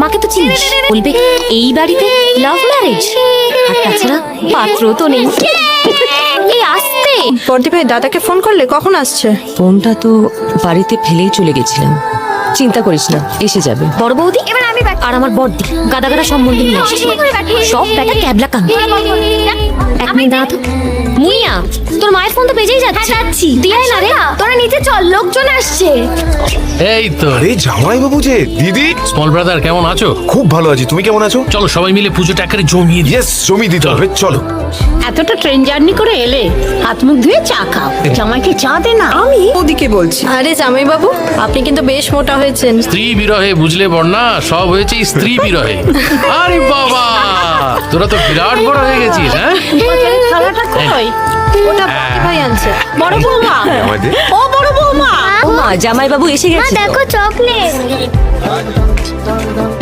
মাকে তো চিনিস? বলবে এই বাড়িতে লাভ ম্যারেজ আর তাছাড়া পাত্র তো নেই। এই আসতে। বর্দি ভাই দাদাকে ফোন করলে কখন আসছে? ফোনটা তো বাড়িতে ফেলেই চলে গেছিলাম। চিন্তা করিস না এসে যাবে। বড় বৌদি এবার আমি আর আমার বড়দি গাদা গাদা সম্বন্ধে নিয়ে আসছি। সব ব্যাটা ক্যাবলা কান এক মিনিট দাঁড়া তো মুইয়া তোর মায়ের ফোন তো বেজেই যাচ্ছে। যাচ্ছি। দিয়ে না রে। তোরা নিচে চল লোকজন আসছে। এই তো। আরে জামাই বাবু যে দিদি। স্মল ব্রাদার কেমন আছো? খুব ভালো আছি। তুমি কেমন আছো? চলো সবাই মিলে পুজোটা একেবারে জমিয়ে দিই। ইয়েস জমি দিতে হবে। চলো। এতটা ট্রেন জার্নি করে এলে হাত মুখ ধুয়ে চা খাও। জামাইকে চা দে না। আমি? ওদিকে বলছি। আরে জামাই বাবু আপনি কিন্তু বেশ মোটা হয়েছেন। স্ত্রী বিরহে বুঝলে বন্যা সব হয়েছে স্ত্রী বিরহে। আরে বাবা! তোরা তো বিরাট বড় হয়ে গেছিস হ্যাঁ? কই ওটা বর্দি ভাই আনছে। বড় বৌমা? আমাদের? ও বড় বৌমা। ও মা জামাইবাবু এসে গেছে দেখো চকলেট।